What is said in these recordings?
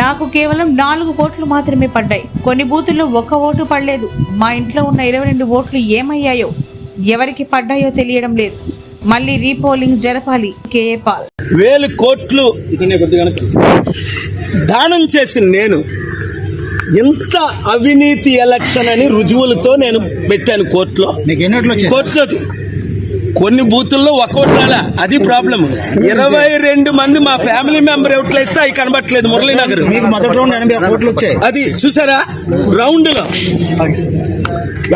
నాకు కేవలం నాలుగు ఓట్లు మాత్రమే పడ్డాయి. కొన్ని బూతుల్లో ఒక్క ఓటు పడలేదు. మా ఇంట్లో ఉన్న ఇరవై రెండు ఓట్లు ఏమయ్యాయో ఎవరికి పడ్డాయో తెలియడం లేదు. మళ్ళీ రీపోలింగ్ జరపాలి. కేఏ పాల్. వేలు కోట్లు దానం చేసిన నేను ఇంత అవినీతి ఎలక్షన్ అని రుజువులతో నేను పెట్టాను కోర్టులో. కోర్టులో కొన్ని బూతుల్లో ఒక ఓటు రాలా. అది ప్రాబ్లం ఇరవై రెండు మంది మా ఫ్యామిలీ మెంబర్ ఓట్లు వేస్తే అవి కనబట్టలేదు మురళీనగర్. అది చూసారా? రౌండ్లో.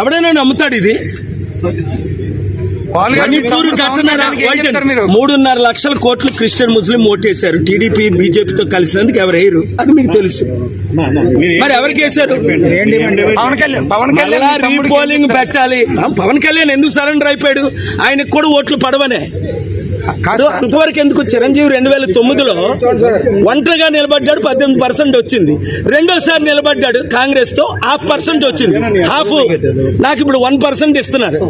ఎవడైనా నమ్ముతాడు ఇది? మణిపూర్ మూడున్నర లక్షల కోట్లు క్రిస్టియన్ ముస్లిం ఓటేశారు. టీడీపీ బీజేపీతో కలిసినందుకు ఎవరు వేయరు అది మీకు తెలుసు. మరి ఎవరికి వేశారు పవన్ కళ్యాణ్ రీపోలింగ్ పెట్టాలి. పవన్ కళ్యాణ్ ఎందుకు సరెండర్ అయిపోయాడు? ఆయనకు కూడా ఓట్లు పడవనే. అంతవరకు ఎందుకు చిరంజీవి రెండు వేల తొమ్మిదిలో ఒంటరిగా నిలబడ్డాడు పద్దెనిమిది పర్సెంట్ వచ్చింది. రెండోసారి నిలబడ్డాడు కాంగ్రెస్తో హాఫ్ పర్సెంట్ వచ్చింది. హాఫ్ నాకు ఇప్పుడు వన్ పర్సెంట్ ఇస్తున్నారు.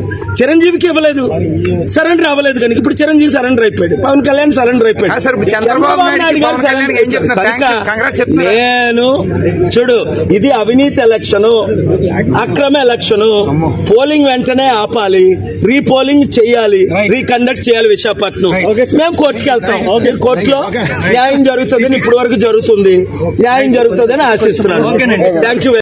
చిరంజీవికి ఇవ్వలేదు. సరెండర్ అవ్వలేదు కనుక ఇప్పుడు చిరంజీవి సరెండర్ అయిపోయాడు. పవన్ కళ్యాణ్ సరెండర్ అయిపోయాడు. చంద్రబాబు గారు. నేను చూడు ఇది అవినీతి ఎలక్షన్ అక్రమ ఎలక్షన్. పోలింగ్ వెంటనే ఆపాలి. రీపోలింగ్ చేయాలి. రీకండక్ట్ చేయాలి విశాఖపట్నం. మేము కోర్టుకి వెళ్తాం. కోర్టులో న్యాయం జరుగుతుందని ఇప్పటి వరకు జరుగుతుంది. న్యాయం జరుగుతుందని ఆశిస్తున్నాను. Thank you